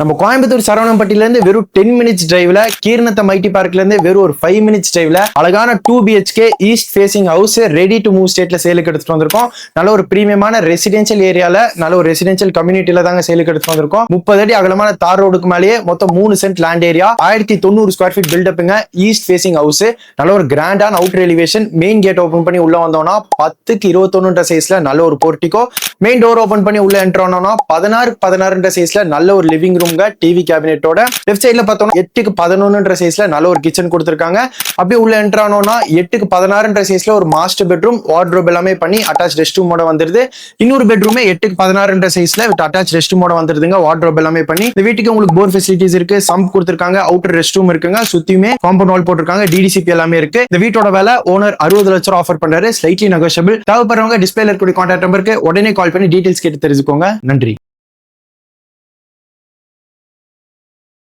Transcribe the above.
நம்ம கோயம்புத்தூர் சரவணம்பட்டியில இருந்து வெறும் டென் மினிட்ஸ் டிரைவ்ல கீர்ணத்தம் ஐடி பார்க்ல இருந்து வெறும் ஒரு ஃபைவ் மினிட்ஸ் டிரைவ்ல அழகான two BHK east facing house ready to move ஸ்டேட்ல சேலுக்கு எடுத்துட்டு வந்திருக்கோம். நல்ல ஒரு பிரீமியமான ரெசிடென்ஷியல் ஏரியால நல்ல ஒரு ரெசிடென்ஷியல் கம்யூனிட்டியில் தாங்க சேலுக்கு எடுத்துட்டு வந்திருக்கோம். முப்பது அடி அகலமான தார் ரோடுக்கு மேலேயே மொத்தம் மூணு சென்ட் லேண்ட் ஏரியா ஆயிரத்தி தொண்ணூறு ஸ்கொயர் ஃபீட் பில்டப்புங்க ஈஸ்ட் ஃபேசிங் ஹவுஸ் நல்ல ஒரு கிராண்டான out elevation main gate open பண்ணி உள்ள வந்தோம்னா பத்துக்கு இருபத்தொன்னுன்ற சைஸ்ல நல்ல ஒரு போர்ட்டிக்கோ மெயின் டோர் ஓபன் பண்ணி உள்ள என்ட்ரு ஆனோம்னா பதினாறு பதினாறுன்ற சைஸ்ல நல்ல ஒரு லிவிங் ரூம் ரூம்ங்க டிவி கேபினெட்டோட லெஃப்ட் சைட்ல பார்த்தோம்னா எட்டுக்கு பதினொன்னுன்ற சைஸ்ல நல்ல ஒரு கிச்சன் கொடுத்துருக்காங்க. அப்படியே உள்ள என்டர் ஆனோம்னா எட்டுக்கு பதினாறுன்ற சைஸ்ல ஒரு மாஸ்டர் பெட்ரூம் வார்ட்ரோப் எல்லாமே பண்ணி அட்டாச் ரெஸ்ட் ரூமோட வந்துருது. இன்னொரு பெட்ரூமே எட்டுக்கு பதினாறுன்ற சைஸ்ல வித் அட்டாச் ரெஸ்ட் ரூமோட வந்துருதுங்க. வார்ட்ரோப் எல்லாமே பண்ணி இந்த வீட்டுக்கு உங்களுக்கு போர் ஃபெசிலிட்டிஸ் இருக்கு சம்ப் கொடுத்துருக்காங்க அவுட்டர் ரெஸ்ட் ரூம் இருக்குங்க சுத்தியுமே காம்பவுண்ட் வால் போட்டிருக்காங்க டிடிசிபி எல்லாமே இருக்கு. இந்த வீட்டோட வேலை ஓனர் அறுபது லட்சம் ரூபா ஆஃபர் பண்றாரு. ஸ்லைட்லி நெகோஷியபிள் தேவைப்படுறவங்க டிஸ்பிளேல இருக்கக்கூடிய கான்டாக்ட் நம்பருக்கு உடனே கால் பண்ணி டீடைல்ஸ் கேட்டு தெரிஞ்சுக்கோங்க. நன்றி.